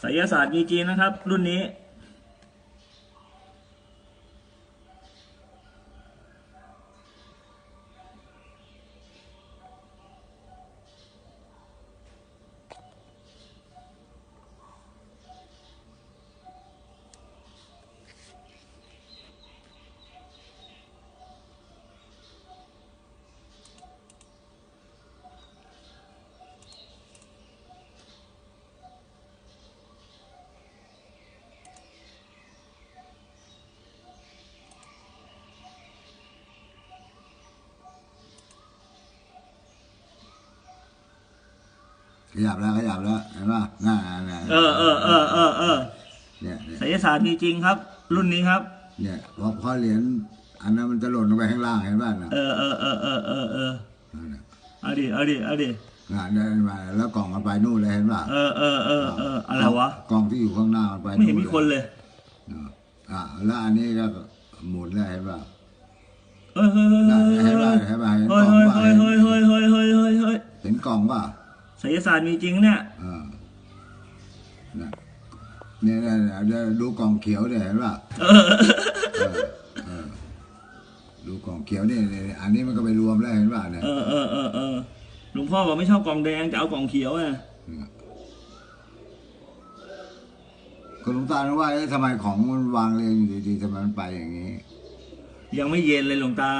ไสยศาสตร์มีจริงนะครับ รุ่นนี้ ขยับแล้วขยับแล้วเห็นป่ะน่าน่ะเออเออเออเออเออเนี่ยเนี่ยไสยศาสตร์มีจริงครับ รุ่นนี้ครับ เนี่ยพอพอเหรียญอันนั้นมันจะหล่นลงไปข้างล่างเห็นป่ะน่ะเออเออเออเออเออเออนั่นน่ะเอาดิเอาดิเอาดิน่ะเนี่ยมาแล้วกล่องมันไปนู่นเลยเห็นป่ะเออเออเออเอออะไรวะกล่องที่อยู่ข้างหน้ามันไปไม่เห็นมีคนเลยอ่าแล้วอันนี้ก็หมุนแล้วเห็นป่ะเฮ้ยเฮ้ยเฮ้ยน่ะเฮ้ยเห็นเฮ้ป่ะยเห็นป่ะเห็นเฮ้กยล่องเฮ้ยป่ะเฮ้ยเฮ้ยเฮ้ยเฮ้ยเฮ้ยเฮ้ยเฮ้ยเห็นกล่องป่ะ ไสยศาสตร์มีจริงเนี่ยอ่าน่ะเนี่ยเนี่ยเนี่ยดูกล่องเขียวเนี่ยเห็นป่ะเออเออเออดูกล่องเขียวเนี่ยเนี่ยอันนี้มันก็ไปรวมแล้วเห็นป่ะเนี่ยเออเออเออเออหลวงพ่อบอกไม่ชอบกล่องแดงจะเอากล่องเขียวอะก็หลวงตาว่าเอ๊ะทำไมของมันวางเรียงอยู่ดีๆทำไมมันไปอย่างนี้ ยังไม่เย็นเลยหลวงตา